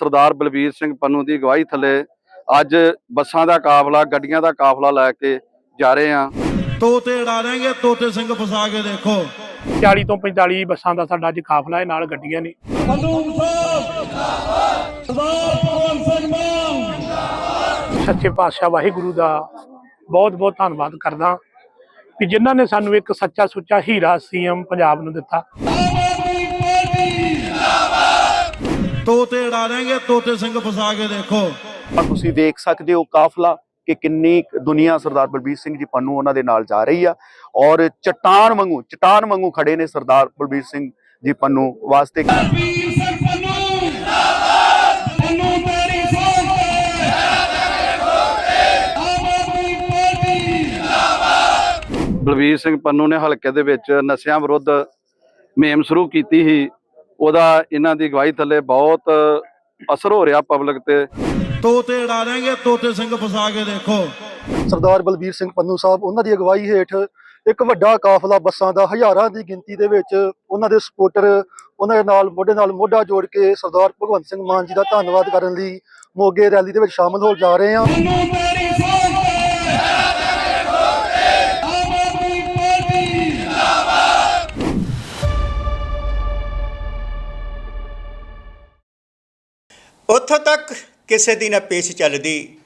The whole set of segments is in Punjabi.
ਸਰਦਾਰ ਬਲਬੀਰ ਸਿੰਘ ਪੰਨੂ ਦੀ ਅਗਵਾਈ ਥੱਲੇ ਅੱਜ ਬੱਸਾਂ ਦਾ ਕਾਫਲਾ ਗੱਡੀਆਂ ਦਾ ਕਾਫਲਾ ਲੈ ਕੇ ਜਾ ਰਹੇ ਹਾਂ। ਤੋਤੇ ਉਡਾ ਦੇਂਗੇ ਤੋਤੇ ਸਿੰਘ ਫਸਾ ਕੇ ਦੇਖੋ। 40 ਤੋਂ 45 ਬੱਸਾਂ ਦਾ ਸਾਡਾ ਅੱਜ ਕਾਫਲਾ ਹੈ ਨਾਲ ਗੱਡੀਆਂ ਨੇ। ਹਜ਼ੂਰ ਸਾਹਿਬ ਸਰਦਾਰ ਭਗਵੰਤ ਸਿੰਘ ਮਾਨ। ਸੱਚੇ ਪਾਤਸ਼ਾਹ ਵਾਹਿਗੁਰੂ ਦਾ ਬਹੁਤ ਬਹੁਤ ਧੰਨਵਾਦ ਕਰਦਾ ਕਿ ਜਿਨ੍ਹਾਂ ਨੇ ਸਾਨੂੰ ਇੱਕ ਸੱਚਾ ਸੁੱਚਾ ਹੀਰਾ ਸੀਐਮ ਪੰਜਾਬ ਨੂੰ ਦਿੱਤਾ ਆਮ ਆਦਮੀ ਪਾਰਟੀ ਤੋਤੇ ਉਡਾ ਦੇਂਗੇ ਤੋਤੇ ਸਿੰਘ ਫਸਾ ਕੇ ਦੇਖੋ। ਪਰ ਤੁਸੀਂ ਦੇਖ ਸਕਦੇ ਹੋ ਕਾਫਲਾ ਕਿ ਕਿੰਨੀ ਦੁਨੀਆ ਸਰਦਾਰ ਬਲਬੀਰ ਸਿੰਘ ਜੀ ਪੰਨੂ ਉਹਨਾਂ ਦੇ ਨਾਲ ਜਾ ਰਹੀ ਆ ਔਰ ਚਟਾਨ ਵਾਂਗੂ ਚਟਾਨ ਵਾਂਗੂ ਖੜੇ ਨੇ ਸਰਦਾਰ ਬਲਬੀਰ ਸਿੰਘ ਜੀ ਪੰਨੂ ਵਾਸਤੇ। ਬਲਬੀਰ ਸਿੰਘ ਪੰਨੂ ਜਿੰਦਾਬਾਦ ਤੇਰੀ ਬਲਬੀਰ ਸਿੰਘ ਪੰਨੂ ਨੇ ਹਲਕੇ ਦੇ ਵਿੱਚ ਨਸ਼ਿਆਂ ਵਿਰੁੱਧ ਮੁਹਿੰਮ ਸ਼ੁਰੂ ਕੀਤੀ ਸੀ। ਉਹਦਾ ਇਹਨਾਂ ਦੀ ਅਗਵਾਈ ਥੱਲੇ ਬਹੁਤ ਅਸਰ ਹੋ ਰਿਹਾ ਪਬਲਿਕ ਤੇ। ਤੋਤੇ ਉਡਾ ਦੇਂਗੇ ਤੋਤੇ ਸਿੰਘ ਫਸਾ ਕੇ ਦੇਖੋ। ਸਰਦਾਰ ਬਲਬੀਰ ਸਿੰਘ ਪੰਨੂ ਸਾਹਿਬ ਉਹਨਾਂ ਦੀ ਅਗਵਾਈ ਹੇਠ ਇੱਕ ਵੱਡਾ ਕਾਫਲਾ ਬੱਸਾਂ ਦਾ ਹਜ਼ਾਰਾਂ ਦੀ ਗਿਣਤੀ ਦੇ ਵਿੱਚ ਉਹਨਾਂ ਦੇ ਸਪੋਰਟਰ ਉਹਨਾਂ ਦੇ ਨਾਲ ਮੋਢੇ ਨਾਲ ਮੋਢਾ ਜੋੜ ਕੇ ਸਰਦਾਰ ਭਗਵੰਤ ਸਿੰਘ ਮਾਨ ਜੀ ਦਾ ਧੰਨਵਾਦ ਕਰਨ ਲਈ ਮੋਗੇ ਰੈਲੀ ਦੇ ਵਿੱਚ ਸ਼ਾਮਲ ਹੋ ਜਾ ਰਹੇ ਹਾਂ। ਉੱਥੋਂ ਤੱਕ ਕਿਸੇ ਦੀ ਨਾ ਪੇਸ਼ ਚੱਲਦੀ,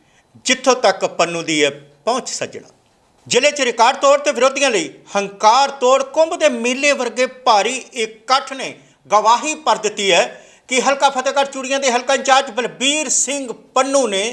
ਜਿੱਥੋਂ ਤੱਕ ਪੰਨੂ ਦੀ ਹੈ ਪਹੁੰਚ ਸੱਜਣਾ। ਜ਼ਿਲ੍ਹੇ 'ਚ ਰਿਕਾਰਡ ਤੌਰ ਤੇ ਵਿਰੋਧੀਆਂ ਲਈ ਹੰਕਾਰ ਤੋੜ ਕੁੰਭ ਦੇ ਮੇਲੇ ਵਰਗੇ ਭਾਰੀ ਇਕੱਠ ਨੇ ਗਵਾਹੀ ਭਰ ਦਿੱਤੀ ਹੈ ਕਿ ਹਲਕਾ ਫਤਿਹਗੜ੍ਹ ਚੂੜੀਆਂ ਦੇ ਹਲਕਾ ਇੰਚਾਰਜ ਬਲਬੀਰ ਸਿੰਘ ਪੰਨੂ ਨੇ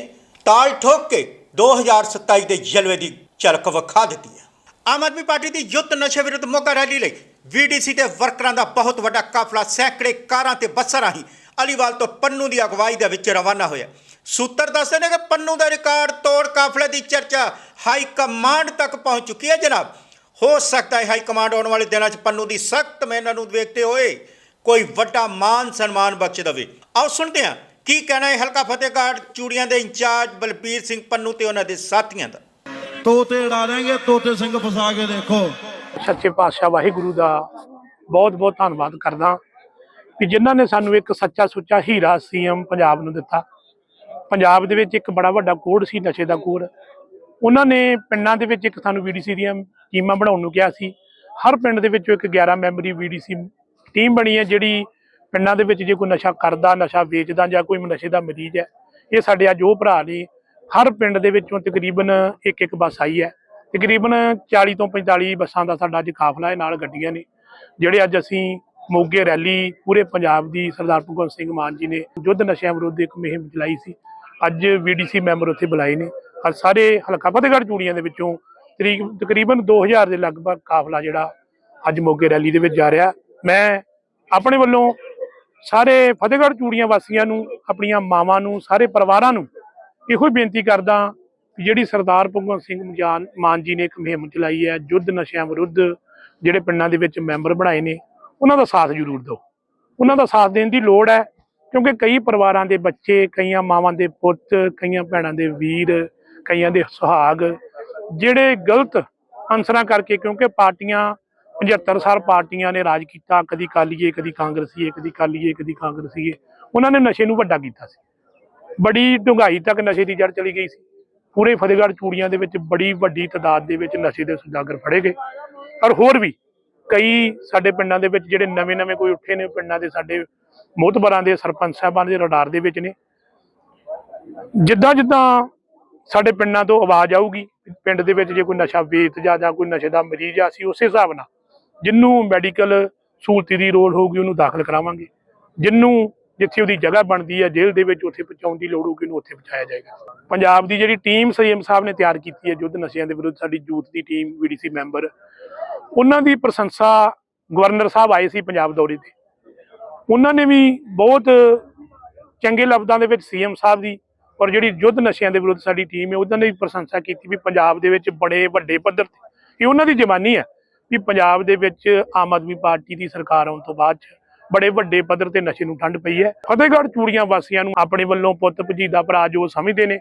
ਤਾਲ ਠੋਕ ਕੇ 2027 ਦੇ ਜਲਵੇ ਦੀ ਝਲਕ ਵਿਖਾ ਦਿੱਤੀ ਹੈ। ਆਮ ਆਦਮੀ ਪਾਰਟੀ ਦੀ ਯੁੱਧ ਨਸ਼ੇ ਵਿਰੁੱਧ ਮੋਗਾ ਰੈਲੀ ਲਈ ਵੀਡੀਸੀ ਦੇ ਵਰਕਰਾਂ ਦਾ ਬਹੁਤ ਵੱਡਾ ਕਾਫਲਾ, ਸੈਂਕੜੇ ਕਾਰਾਂ ਤੇ ਬੱਸਾਂ ਰਾਹੀਂ ਅਲੀਵਾਲ ਤੋਂ ਪੰਨੂ ਦੀ ਅਗਵਾਈ ਦੇ ਵਿੱਚ ਰਵਾਨਾ ਹੋਇਆ। ਸੂਤਰ ਦੱਸਦੇ ਨੇ ਕਿ ਪੰਨੂ ਦਾ ਰਿਕਾਰਡ ਤੋੜ ਕਾਫਲੇ ਦੀ ਚਰਚਾ ਹਾਈ ਕਮਾਂਡ ਤੱਕ ਪਹੁੰਚ ਚੁੱਕੀ ਹੈ ਜਨਾਬ। ਹੋ ਸਕਦਾ ਹੈ ਹਾਈ ਕਮਾਂਡ ਆਉਣ ਵਾਲੇ ਦਿਨਾਂ 'ਚ ਪੰਨੂ ਦੀ ਸਖਤ ਮਿਹਨਤ ਨੂੰ ਵੇਖਦੇ ਹੋਏ ਕੋਈ ਵੱਡਾ ਮਾਨ ਸਨਮਾਨ ਬਖਸ਼ ਦੇਵੇ। ਆਓ ਸੁਣਦੇ ਹਾਂ ਕੀ ਕਹਿਣਾ ਹੈ ਹਲਕਾ ਫਤਿਹਗੜ੍ਹ ਚੂੜੀਆਂ ਦੇ ਇੰਚਾਰਜ ਬਲਬੀਰ ਸਿੰਘ ਪੰਨੂ ਤੇ ਉਹਨਾਂ ਦੇ ਸਾਥੀਆਂ ਦਾ। ਤੋਤੇ ਉਡਾ ਦੇਂਗੇ ਤੋਤੇ ਸਿੰਘ ਫਸਾ ਕੇ ਦੇਖੋ। ਸੱਚੇ ਪਾਤਸ਼ਾਹ ਵਾਹਿਗੁਰੂ ਦਾ ਬਹੁਤ ਬਹੁਤ ਧੰਨਵਾਦ ਕਰਦਾ। ਕਿ ਜਿਨ੍ਹਾਂ ਨੇ ਸਾਨੂੰ ਇੱਕ ਸੱਚਾ ਸੁੱਚਾ ਹੀਰਾ ਸੀਐਮ ਪੰਜਾਬ ਨੂੰ ਦਿੱਤਾ। ਪੰਜਾਬ ਦੇ ਵਿੱਚ ਇੱਕ ਬੜਾ ਵੱਡਾ ਕੋੜ ਸੀ, ਨਸ਼ੇ ਦਾ ਕੋਡ ਉਹਨਾਂ ਨੇ ਪਿੰਡਾਂ ਦੇ ਵਿੱਚ ਇੱਕ ਸਾਨੂੰ ਵੀਡੀਸੀ ਦੀਆਂ ਟੀਮਾਂ ਬਣਾਉਣ ਨੂੰ ਕਿਹਾ ਸੀ। ਹਰ ਪਿੰਡ ਦੇ ਵਿੱਚੋਂ ਇੱਕ 11 ਮੈਂਬਰੀ ਵੀਡੀਸੀ ਟੀਮ ਬਣੀ ਹੈ, ਜਿਹੜੀ ਪਿੰਡਾਂ ਦੇ ਵਿੱਚ ਜੇ ਕੋਈ ਨਸ਼ਾ ਕਰਦਾ, ਨਸ਼ਾ ਵੇਚਦਾ ਜਾਂ ਕੋਈ ਨਸ਼ੇ ਦਾ ਮਰੀਜ਼ ਹੈ, ਇਹ ਸਾਡੇ ਅੱਜ ਉਹ ਭਰਾ ਨੇ। ਹਰ ਪਿੰਡ ਦੇ ਵਿੱਚੋਂ ਤਕਰੀਬਨ ਇੱਕ ਇੱਕ ਬੱਸ ਆਈ ਹੈ। ਤਕਰੀਬਨ 40 ਤੋਂ 45 ਬੱਸਾਂ ਦਾ ਸਾਡਾ ਅੱਜ ਕਾਫਲਾ ਹੈ, ਨਾਲ ਗੱਡੀਆਂ ਨੇ, ਜਿਹੜੇ ਅੱਜ ਅਸੀਂ ਮੋਗੇ ਰੈਲੀ ਪੂਰੇ ਪੰਜਾਬ ਦੀ ਸਰਦਾਰ ਭਗਵੰਤ ਸਿੰਘ ਮਾਨ ਜੀ ਨੇ ਯੁੱਧ ਨਸ਼ਿਆਂ ਵਿਰੁੱਧ ਇੱਕ ਮੁਹਿੰਮ ਚਲਾਈ ਸੀ। ਅੱਜ ਵੀਡੀਸੀ ਮੈਂਬਰ ਉੱਥੇ ਬੁਲਾਏ ਨੇ। ਅੱਜ ਸਾਰੇ ਹਲਕਾ ਫਤਿਹਗੜ੍ਹ ਚੂੜੀਆਂ ਦੇ ਵਿੱਚੋਂ ਤਰੀਕ ਤਕਰੀਬਨ 2000 ਦੇ ਲਗਭਗ ਕਾਫਲਾ ਜਿਹੜਾ ਅੱਜ ਮੋਗੇ ਰੈਲੀ ਦੇ ਵਿੱਚ ਜਾ ਰਿਹਾ। ਮੈਂ ਆਪਣੇ ਵੱਲੋਂ ਸਾਰੇ ਫਤਿਹਗੜ੍ਹ ਚੂੜੀਆਂ ਵਾਸੀਆਂ ਨੂੰ, ਆਪਣੀਆਂ ਮਾਵਾਂ ਨੂੰ, ਸਾਰੇ ਪਰਿਵਾਰਾਂ ਨੂੰ ਇਹੋ ਹੀ ਬੇਨਤੀ ਕਰਦਾ ਕਿ ਜਿਹੜੀ ਸਰਦਾਰ ਭਗਵੰਤ ਸਿੰਘ ਮਾਨ ਮਾਨ ਜੀ ਨੇ ਇੱਕ ਮੁਹਿੰਮ ਚਲਾਈ ਹੈ ਯੁੱਧ ਨਸ਼ਿਆਂ ਵਿਰੁੱਧ, ਜਿਹੜੇ ਪਿੰਡਾਂ ਦੇ ਵਿੱਚ ਮੈਂਬਰ ਬਣਾਏ ਨੇ ਉਹਨਾਂ ਦਾ ਸਾਥ ਜ਼ਰੂਰ ਦਿਓ। ਉਹਨਾਂ ਦਾ ਸਾਥ ਦੇਣ ਦੀ ਲੋੜ ਹੈ, ਕਿਉਂਕਿ ਕਈ ਪਰਿਵਾਰਾਂ ਦੇ ਬੱਚੇ, ਕਈਆਂ ਮਾਵਾਂ ਦੇ ਪੁੱਤ, ਕਈਆਂ ਭੈਣਾਂ ਦੇ ਵੀਰ, ਕਈਆਂ ਦੇ ਸੁਹਾਗ, ਜਿਹੜੇ ਗਲਤ ਅਨਸਰਾਂ ਕਰਕੇ, ਕਿਉਂਕਿ ਪਾਰਟੀਆਂ 75 ਸਾਲ ਪਾਰਟੀਆਂ ਨੇ ਰਾਜ ਕੀਤਾ, ਕਦੀ ਕਾਲੀਏ ਕਦੀ ਕਾਂਗਰਸੀਏ ਕਦੀ ਕਾਲੀਏ ਕਦੀ ਕਾਂਗਰਸੀਏ ਉਹਨਾਂ ਨੇ ਨਸ਼ੇ ਨੂੰ ਵੱਡਾ ਕੀਤਾ ਸੀ। ਬੜੀ ਡੂੰਘਾਈ ਤੱਕ ਨਸ਼ੇ ਦੀ ਜੜ ਚਲੀ ਗਈ ਸੀ। ਪੂਰੇ ਫਤਿਹਗੜ੍ਹ ਚੂੜੀਆਂ ਦੇ ਵਿੱਚ ਬੜੀ ਵੱਡੀ ਤਾਦਾਦ ਦੇ ਵਿੱਚ ਨਸ਼ੇ ਦੇ ਸੁਦਾਗਰ ਫੜੇ ਗਏ। ਔਰ ਹੋਰ ਵੀ ਕਈ ਸਾਡੇ ਪਿੰਡਾਂ ਦੇ ਵਿੱਚ ਜਿਹੜੇ ਨਵੇਂ-ਨਵੇਂ ਕੋਈ ਉੱਠੇ ਨੇ ਪਿੰਡਾਂ ਦੇ ਸਾਡੇ ਮੋਹਤਬਰਾਂ ਦੇ ਸਰਪੰਚ ਸਾਹਿਬਾਨ ਦੇ ਰਡਾਰ ਦੇ ਵਿੱਚ ਨੇ। ਜਿੱਦਾਂ ਜਿੱਦਾਂ ਸਾਡੇ ਪਿੰਡਾਂ ਤੋਂ ਆਵਾਜ਼ ਆਊਗੀ, ਪਿੰਡ ਦੇ ਵਿੱਚ ਜੇ ਕੋਈ ਨਸ਼ਾ ਵੇਚਦਾ ਜਾਂ ਕੋਈ ਨਸ਼ੇ ਦਾ ਮਰੀਜ਼ ਆ, ਅਸੀਂ ਉਸੇ ਹਿਸਾਬ ਨਾਲ ਜਿੰਨੂੰ ਮੈਡੀਕਲ ਸਹੂਲਤੀ ਦੀ ਲੋੜ ਹੋਊਗੀ, ਉਹਨੂੰ ਦਾਖਲ ਕਰਾਵਾਂਗੇ। ਜਿੰਨੂੰ ਜਿੱਥੇ ਉਹਦੀ ਜਗ੍ਹਾ ਬਣਦੀ ਹੈ ਜੇਲ੍ਹ ਦੇ ਵਿੱਚ ਉੱਥੇ ਪਹੁੰਚਾਉਣ ਦੀ ਲੋੜ ਹੋਊਗੀ, ਉਹਨੂੰ ਉੱਥੇ ਪਹੁੰਚਾਇਆ ਜਾਏਗਾ। ਪੰਜਾਬ ਦੀ ਜਿਹੜੀ ਟੀਮ ਸੀਐਮ ਸਾਹਿਬ ਨੇ ਤਿਆਰ ਕੀਤੀ ਹੈ, ਯੁੱਧ ਨਸ਼ਿਆਂ ਦੇ ਵਿਰੁੱਧ, ਸਾਡੀ ਯੂਥ ਦੀ ਟੀਮ, ਵੀਡੀਸੀ ਮੈਂਬਰ ਉਹਨਾਂ ਦੀ ਪ੍ਰਸ਼ੰਸਾ ਗਵਰਨਰ ਸਾਹਿਬ ਆਏ ਸੀ ਪੰਜਾਬ ਦੌਰੇ ਤੇ। ਉਹਨਾਂ ਨੇ ਵੀ ਬਹੁਤ ਚੰਗੇ ਲਫ਼ਜ਼ਾਂ ਦੇ ਵਿੱਚ ਸੀਐਮ ਸਾਹਿਬ ਦੀ ਔਰ ਜਿਹੜੀ ਯੁੱਧ ਨਸ਼ਿਆਂ ਦੇ ਵਿਰੁੱਧ ਸਾਡੀ ਟੀਮ ਹੈ, ਉਹਨਾਂ ਨੇ ਵੀ ਪ੍ਰਸ਼ੰਸਾ ਕੀਤੀ ਵੀ ਪੰਜਾਬ ਦੇ ਵਿੱਚ ਬੜੇ ਵੱਡੇ ਪੱਧਰ ਤੇ। ਇਹ ਉਹਨਾਂ ਦੀ ਜਵਾਨੀ ਹੈ ਵੀ ਪੰਜਾਬ ਦੇ ਵਿੱਚ ਆਮ ਆਦਮੀ ਪਾਰਟੀ ਦੀ ਸਰਕਾਰ ਆਉਣ ਤੋਂ ਬਾਅਦ 'ਚ ਬੜੇ ਵੱਡੇ ਪੱਧਰ ਤੇ ਨਸ਼ੇ ਨੂੰ ਠੰਡ ਪਈ ਹੈ। ਫਤਿਹਗੜ੍ਹ ਚੂੜੀਆਂ ਵਾਸੀਆਂ ਨੂੰ ਆਪਣੇ ਵੱਲੋਂ ਪੁੱਤ ਭਜੀਦਾ ਭਰਾ ਜੋ ਸਮਝਦੇ ਨੇ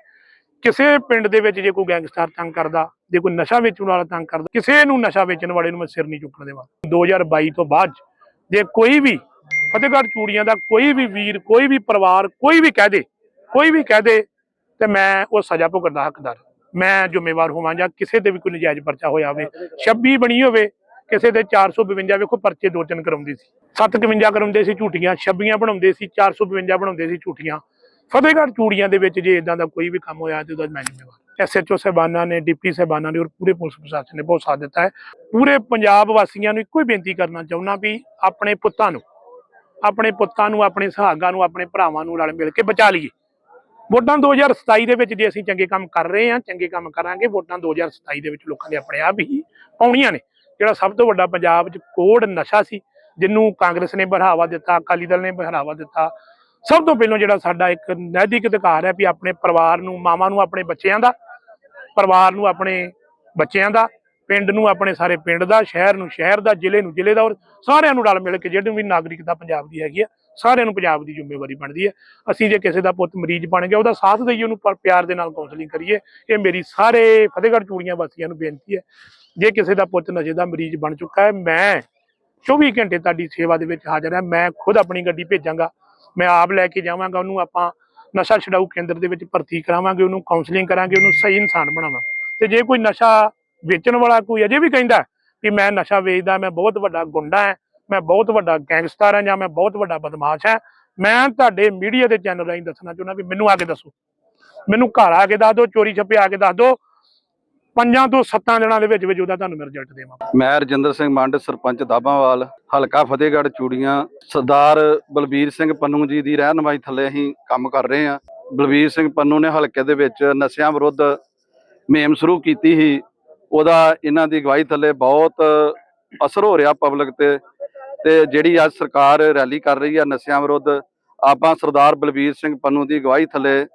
ਕਿਸੇ ਪਿੰਡ ਦੇ ਵਿੱਚ ਜੇ ਕੋਈ ਗੈਂਗਸਟਰ ਤੰਗ ਕਰਦਾ, ਜੇ ਕੋਈ ਨਸ਼ਾ ਵੇਚਣ ਵਾਲਾ ਤੰਗ ਕਰਦਾ, ਕਿਸੇ ਨੂੰ ਨਸ਼ਾ ਵੇਚਣ ਵਾਲੇ ਨੂੰ ਮੈਂ ਸਿਰ ਨਹੀਂ ਚੁੱਕਣ ਦੇਵਾਂ 2022 ਤੋਂ ਬਾਅਦ ਜੇ ਕੋਈ ਵੀ ਫਤਿਹਗੜ੍ਹ ਚੂੜੀਆਂ ਦਾ ਕੋਈ ਵੀ ਵੀਰ, ਕੋਈ ਵੀ ਪਰਿਵਾਰ, ਕੋਈ ਵੀ ਕਹਿ ਦੇ, ਕੋਈ ਵੀ ਕਹਿ ਦੇ, ਤੇ ਮੈਂ ਉਹ ਸਜ਼ਾ ਭੁਗਤਣ ਦਾ ਹੱਕਦਾਰ ਮੈਂ ਜ਼ਿੰਮੇਵਾਰ ਹੋਵਾਂ ਜਾਂ ਕਿਸੇ ਤੇ ਵੀ ਕੋਈ ਨਜਾਇਜ਼ ਪਰਚਾ ਹੋਇਆ ਹੋਵੇ 26 ਬਣੀ ਹੋਵੇ, ਕਿਸੇ ਦੇ 452 ਵੇਖੋ ਪਰਚੇ ਦੋ ਤਿੰਨ ਕਰਾਉਂਦੇ ਸੀ 751 ਕਰਾਉਂਦੇ ਸੀ ਝੂਠੀਆਂ 26 ਬਣਾਉਂਦੇ ਸੀ 452 ਬਣਾਉਂਦੇ ਸੀ ਝੂਠੀਆਂ ਫਤਿਹਗੜ੍ਹ ਚੂੜੀਆਂ ਦੇ ਵਿੱਚ ਜੇ ਇਦਾਂ ਦਾ ਕੋਈ ਵੀ ਕੰਮ ਹੋਇਆ ਤੇ ਉਹਦਾ ਮੈਂ ਜ਼ਿੰਮੇਵਾਰ। ਐਸਐਚਓ ਸਾਹਿਬਾਨਾਂ ਨੇ ਡਿਪਟੀ ਸਾਹਿਬਾਨਾਂ ਨੇ ਔਰ ਪੂਰੇ ਪੁਲਿਸ ਪ੍ਰਸ਼ਾਸਨ ਨੇ ਬਹੁਤ ਸਾਥ ਦਿੱਤਾ ਹੈ। ਪੂਰੇ ਪੰਜਾਬ ਵਾਸੀਆਂ ਨੂੰ ਇੱਕੋ ਹੀ ਬੇਨਤੀ ਕਰਨਾ ਚਾਹੁੰਦਾ ਵੀ ਆਪਣੇ ਪੁੱਤਾਂ ਨੂੰ, ਆਪਣੇ ਪੁੱਤਾਂ ਨੂੰ, ਆਪਣੇ ਸੁਹਾਗਾਂ ਨੂੰ, ਆਪਣੇ ਭਰਾਵਾਂ ਨੂੰ ਰਲ ਮਿਲ ਕੇ ਬਚਾ ਲਈਏ। ਵੋਟਾਂ 2027 ਦੇ ਵਿੱਚ ਜੇ ਅਸੀਂ ਚੰਗੇ ਕੰਮ ਕਰ ਰਹੇ ਹਾਂ, ਚੰਗੇ ਕੰਮ ਕਰਾਂਗੇ, ਵੋਟਾਂ 2027 ਦੇ ਵਿੱਚ ਲੋਕਾਂ ਦੇ ਆਪਣੇ ਆਪ ਹੀ ਪਾਉਣੀਆਂ ਨੇ। ਜਿਹੜਾ ਸਭ ਤੋਂ ਵੱਡਾ ਪੰਜਾਬ 'ਚ ਕੋੜ ਨਸ਼ਾ ਸੀ, ਜਿਹਨੂੰ ਕਾਂਗਰਸ ਨੇ ਬੜਾਵਾ ਦਿੱਤਾ, ਅਕਾਲੀ ਦਲ ਨੇ ਬੜਾਵਾ ਦਿੱਤਾ ਸਭ ਤੋਂ ਪਹਿਲਾਂ ਜਿਹੜਾ ਸਾਡਾ ਇੱਕ ਨੈਤਿਕ ਅਧਿਕਾਰ ਹੈ ਵੀ ਆਪਣੇ ਪਰਿਵਾਰ ਨੂੰ, ਮਾਵਾਂ ਨੂੰ, ਆਪਣੇ ਬੱਚਿਆਂ ਦਾ, ਪਰਿਵਾਰ ਨੂੰ, ਆਪਣੇ ਬੱਚਿਆਂ ਦਾ, ਪਿੰਡ ਨੂੰ, ਆਪਣੇ ਸਾਰੇ ਪਿੰਡ ਦਾ, ਸ਼ਹਿਰ ਨੂੰ, ਸ਼ਹਿਰ ਦਾ, ਜ਼ਿਲ੍ਹੇ ਨੂੰ, ਜ਼ਿਲ੍ਹੇ ਦਾ ਔਰ ਸਾਰਿਆਂ ਨੂੰ ਰਲ ਮਿਲ ਕੇ ਜਿਹੜੀ ਵੀ ਨਾਗਰਿਕਤਾ ਪੰਜਾਬ ਦੀ ਹੈਗੀ ਆ, ਸਾਰਿਆਂ ਨੂੰ ਪੰਜਾਬ ਦੀ ਜ਼ਿੰਮੇਵਾਰੀ ਬਣਦੀ ਹੈ। ਅਸੀਂ ਜੇ ਕਿਸੇ ਦਾ ਪੁੱਤ ਮਰੀਜ਼ ਬਣ ਗਿਆ, ਉਹਦਾ ਸਾਥ ਦਈਏ, ਉਹਨੂੰ ਪਰ- ਪਿਆਰ ਦੇ ਨਾਲ ਕਾਉਂਸਲਿੰਗ ਕਰੀਏ, ਇਹ ਮੇਰੀ ਸਾਰੇ ਫਤਿਹਗੜ੍ਹ ਚੂੜੀਆਂ ਵਾਸੀਆਂ ਨੂੰ ਬੇਨਤੀ ਹੈ। ਜੇ ਕਿਸੇ ਦਾ ਪੁੱਤ ਨਸ਼ੇ ਦਾ ਮਰੀਜ਼ ਬਣ ਚੁੱਕਾ ਹੈ, ਮੈਂ 24 ਘੰਟੇ ਤੁਹਾਡੀ ਸੇਵਾ ਦੇ ਵਿੱਚ ਹਾਜ਼ਰ ਹਾਂ, ਮੈਂ ਖੁਦ ਆਪਣੀ ਗੱਡੀ ਭੇਜਾਂਗਾ। ਮੈਂ ਆਪ ਲੈ ਕੇ ਜਾਵਾਂਗਾ, ਉਹਨੂੰ ਆਪਾਂ ਨਸ਼ਾ ਛਡਾਊ ਕੇਂਦਰ ਦੇ ਵਿੱਚ ਭਰਤੀ ਕਰਾਵਾਂਗੇ, ਉਹਨੂੰ ਕਾਉਂਸਲਿੰਗ ਕਰਾਂਗੇ, ਉਹਨੂੰ ਸਹੀ ਇਨਸਾਨ ਬਣਾਵਾਂ। ਤੇ ਜੇ ਕੋਈ ਨਸ਼ਾ ਵੇਚਣ ਵਾਲਾ ਕੋਈ ਅਜੇ ਵੀ ਕਹਿੰਦਾ ਕਿ ਮੈਂ ਨਸ਼ਾ ਵੇਚਦਾ, ਮੈਂ ਬਹੁਤ ਵੱਡਾ ਗੁੰਡਾ ਹਾਂ, ਮੈਂ ਬਹੁਤ ਵੱਡਾ ਗੈਂਗਸਟਰ ਹਾਂ ਜਾਂ ਮੈਂ ਬਹੁਤ ਵੱਡਾ ਬਦਮਾਸ਼ ਹਾਂ, ਮੈਂ ਤੁਹਾਡੇ ਮੀਡੀਆ ਦੇ ਚੈਨਲ ਰਾਹੀਂ ਦੱਸਣਾ ਚਾਹੁੰਦਾ ਵੀ ਮੈਨੂੰ ਆ ਕੇ ਦੱਸੋ। ਮੈਨੂੰ ਘਰ ਆ ਕੇ ਦੱਸ ਦਿਓ ਚੋਰੀ ਛੱਪੇ ਆ ਕੇ ਦੱਸ ਦਿਓ ਪੰਜਾਂ ਤੋਂ ਸੱਤਾਂ ਦਿਨਾਂ ਦੇ ਵਿੱਚ ਵਿੱਚ ਉਹਦਾ ਤੁਹਾਨੂੰ ਮੈਂ ਰਿਜ਼ਲਟ ਦੇਵਾਂ। ਮੈਂ ਰਜਿੰਦਰ ਸਿੰਘ ਮੰਡ, ਸਰਪੰਚ ਦਾਬਾਵਾਲ, ਹਲਕਾ ਫਤਿਹਗੜ੍ਹ, ਚੂੜੀਆਂ, ਸਰਦਾਰ ਬਲਬੀਰ ਸਿੰਘ ਪੰਨੂ ਜੀ ਦੀ ਰਹਿਨਮਾਈ ਥੱਲੇ ਅਸੀਂ ਕੰਮ ਕਰ ਰਹੇ ਹਾਂ। ਬਲਬੀਰ ਸਿੰਘ ਪੰਨੂ ਨੇ ਹਲਕੇ ਦੇ ਵਿੱਚ ਨਸ਼ਿਆਂ ਵਿਰੁੱਧ ਮੁਹਿੰਮ ਸ਼ੁਰੂ ਕੀਤੀ ਸੀ। ਉਹਦਾ ਇਹਨਾਂ ਦੀ ਅਗਵਾਈ ਥੱਲੇ ਬਹੁਤ ਅਸਰ ਹੋ ਰਿਹਾ ਪਬਲਿਕ ਤੇ ਤੇ ਜਿਹੜੀ ਅੱਜ ਸਰਕਾਰ ਰੈਲੀ ਕਰ ਰਹੀ ਹੈ ਨਸ਼ਿਆਂ ਵਿਰੁੱਧ, ਆਪਾਂ ਸਰਦਾਰ ਬਲਬੀਰ ਸਿੰਘ ਪੰਨੂ ਦੀ ਅਗਵਾਈ ਥੱਲੇ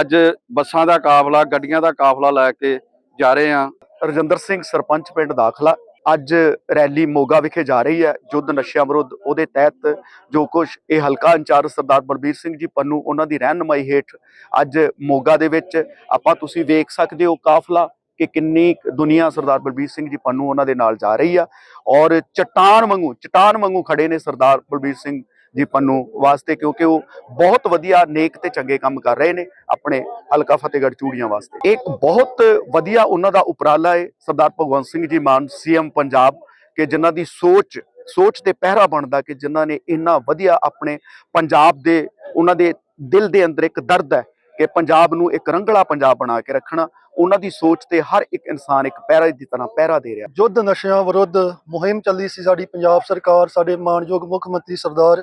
ਅੱਜ ਬੱਸਾਂ ਦਾ ਕਾਫਲਾ, ਗੱਡੀਆਂ ਦਾ ਕਾਫਲਾ ਲੈ ਕੇ ਜਾ ਰਹੇ ਹਾਂ। ਰਜਿੰਦਰ ਸਿੰਘ ਸਰਪੰਚ ਪਿੰਡ ਦਾਖਲਾ ਅੱਜ ਰੈਲੀ ਮੋਗਾ ਵਿਖੇ ਜਾ ਰਹੀ ਹੈ। ਯੁੱਧ ਨਸ਼ਿਆਂ ਵਿਰੁੱਧ ਉਹਦੇ ਤਹਿਤ ਜੋ ਕੁਝ ਇਹ ਹਲਕਾ ਇੰਚਾਰਜ ਸਰਦਾਰ ਬਲਬੀਰ ਸਿੰਘ ਜੀ ਪੰਨੂ, ਉਹਨਾਂ ਦੀ ਰਹਿਨਮਾਈ ਹੇਠ ਅੱਜ ਮੋਗਾ ਦੇ ਵਿੱਚ ਆਪਾਂ ਤੁਸੀਂ ਵੇਖ ਸਕਦੇ ਹੋ ਕਾਫਲਾ ਕਿ ਕਿੰਨੀ ਕੁ ਦੁਨੀਆ ਸਰਦਾਰ ਬਲਬੀਰ ਸਿੰਘ ਜੀ ਪੰਨੂ ਉਹਨਾਂ ਦੇ ਨਾਲ ਜਾ ਰਹੀ ਆ। ਔਰ ਚਟਾਨ ਵਾਂਗੂ ਚਟਾਨ ਵਾਂਗੂ ਖੜੇ ਨੇ ਸਰਦਾਰ ਬਲਬੀਰ ਸਿੰਘ ਜੀ ਪੰਨੂ ਵਾਸਤੇ, ਕਿਉਂਕਿ ਉਹ ਬਹੁਤ ਵਧੀਆ ਨੇਕ ਤੇ ਚੰਗੇ ਕੰਮ ਕਰ ਰਹੇ ਨੇ ਆਪਣੇ ਹਲਕਾ ਫਤਿਹਗੜ੍ਹ ਚੂੜੀਆਂ ਵਾਸਤੇ। ਇੱਕ ਬਹੁਤ ਵਧੀਆ ਉਹਨਾਂ ਦਾ ਉਪਰਾਲਾ ਹੈ ਸਰਦਾਰ ਭਗਵੰਤ ਸਿੰਘ ਜੀ ਮਾਨ, ਸੀਐਮ ਪੰਜਾਬ, ਕਿ ਜਿਨ੍ਹਾਂ ਦੀ ਸੋਚ ਸੋਚ ਤੇ ਪਹਿਰਾ ਬਣਦਾ ਕਿ ਜਿਨ੍ਹਾਂ ਨੇ ਇੰਨਾ ਵਧੀਆ ਆਪਣੇ ਪੰਜਾਬ ਦੇ, ਉਹਨਾਂ ਦੇ ਦਿਲ ਦੇ ਅੰਦਰ ਇੱਕ ਦਰਦ ਹੈ ਕਿ ਪੰਜਾਬ ਨੂੰ ਇੱਕ ਰੰਗਲਾ ਪੰਜਾਬ ਬਣਾ ਕੇ ਰੱਖਣਾ, ਉਹਨਾਂ ਦੀ ਸੋਚ ਤੇ ਹਰ ਇੱਕ ਇਨਸਾਨ ਇੱਕ ਪਹਿਰਾ ਦੀ ਤਰ੍ਹਾਂ ਪਹਿਰਾ ਦੇ ਰਿਹਾ। ਯੁੱਧ ਨਸ਼ਿਆਂ ਵਿਰੁੱਧ ਮੁਹਿੰਮ ਚੱਲੀ ਸੀ ਸਾਡੀ ਪੰਜਾਬ ਸਰਕਾਰ, ਸਾਡੇ ਮਾਨਯੋਗ ਮੁੱਖ ਮੰਤਰੀ ਸਰਦਾਰ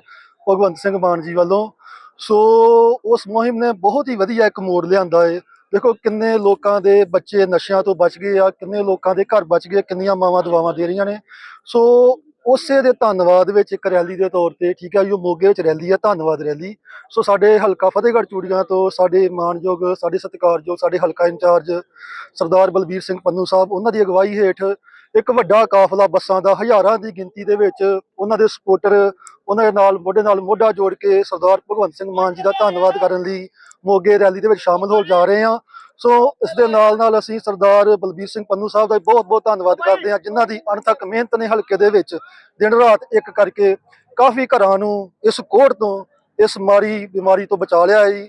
ਭਗਵੰਤ ਸਿੰਘ ਮਾਨ ਜੀ ਵੱਲੋਂ। ਸੋ ਉਸ ਮੁਹਿੰਮ ਨੇ ਬਹੁਤ ਹੀ ਵਧੀਆ ਇੱਕ ਮੋੜ ਲਿਆਂਦਾ ਏ। ਦੇਖੋ ਕਿੰਨੇ ਲੋਕਾਂ ਦੇ ਬੱਚੇ ਨਸ਼ਿਆਂ ਤੋਂ ਬਚ ਗਏ ਆ, ਕਿੰਨੇ ਲੋਕਾਂ ਦੇ ਘਰ ਬਚ ਗਏ, ਕਿੰਨੀਆਂ ਮਾਵਾਂ ਦਵਾਵਾਂ ਦੇ ਰਹੀਆਂ ਨੇ। ਸੋ ਉਸੇ ਦੇ ਧੰਨਵਾਦ ਵਿੱਚ ਇੱਕ ਰੈਲੀ ਦੇ ਤੌਰ ਤੇ, ਠੀਕ ਹੈ ਜੋ ਮੋਗੇ ਵਿੱਚ ਰੈਲੀ ਹੈ ਧੰਨਵਾਦ ਰੈਲੀ। ਸੋ ਸਾਡੇ ਹਲਕਾ ਫਤਿਹਗੜ੍ਹ ਚੂੜੀਆਂ ਤੋਂ ਸਾਡੇ ਮਾਨਯੋਗ, ਸਾਡੇ ਸਤਿਕਾਰਯੋਗ, ਸਾਡੇ ਹਲਕਾ ਇੰਚਾਰਜ ਸਰਦਾਰ ਬਲਬੀਰ ਸਿੰਘ ਪੰਨੂ ਸਾਹਿਬ, ਉਹਨਾਂ ਦੀ ਅਗਵਾਈ ਹੇਠ ਇੱਕ ਵੱਡਾ ਕਾਫਲਾ ਬੱਸਾਂ ਦਾ ਹਜ਼ਾਰਾਂ ਦੀ ਗਿਣਤੀ ਦੇ ਵਿੱਚ ਉਹਨਾਂ ਦੇ ਸਪੋਰਟਰ ਉਹਨਾਂ ਦੇ ਨਾਲ, ਮੋਢੇ ਨਾਲ ਮੋਢਾ ਜੋੜ ਕੇ ਸਰਦਾਰ ਭਗਵੰਤ ਸਿੰਘ ਮਾਨ ਜੀ ਦਾ ਧੰਨਵਾਦ ਕਰਨ ਲਈ ਮੋਗੇ ਰੈਲੀ ਦੇ ਵਿੱਚ ਸ਼ਾਮਲ ਹੋ ਜਾ ਰਹੇ ਹਾਂ। ਸੋ ਇਸ ਦੇ ਨਾਲ ਨਾਲ ਅਸੀਂ ਸਰਦਾਰ ਬਲਬੀਰ ਸਿੰਘ ਪੰਨੂ ਸਾਹਿਬ ਦਾ ਬਹੁਤ ਬਹੁਤ ਧੰਨਵਾਦ ਕਰਦੇ ਹਾਂ, ਜਿਨ੍ਹਾਂ ਦੀ ਅਣਥੱਕ ਮਿਹਨਤ ਨੇ ਹਲਕੇ ਦੇ ਵਿੱਚ ਦਿਨ ਰਾਤ ਇੱਕ ਕਰਕੇ ਕਾਫੀ ਘਰਾਂ ਨੂੰ ਇਸ ਕੋੜ ਤੋਂ, ਇਸ ਮਾਰੀ ਬਿਮਾਰੀ ਤੋਂ ਬਚਾ ਲਿਆ ਹੈ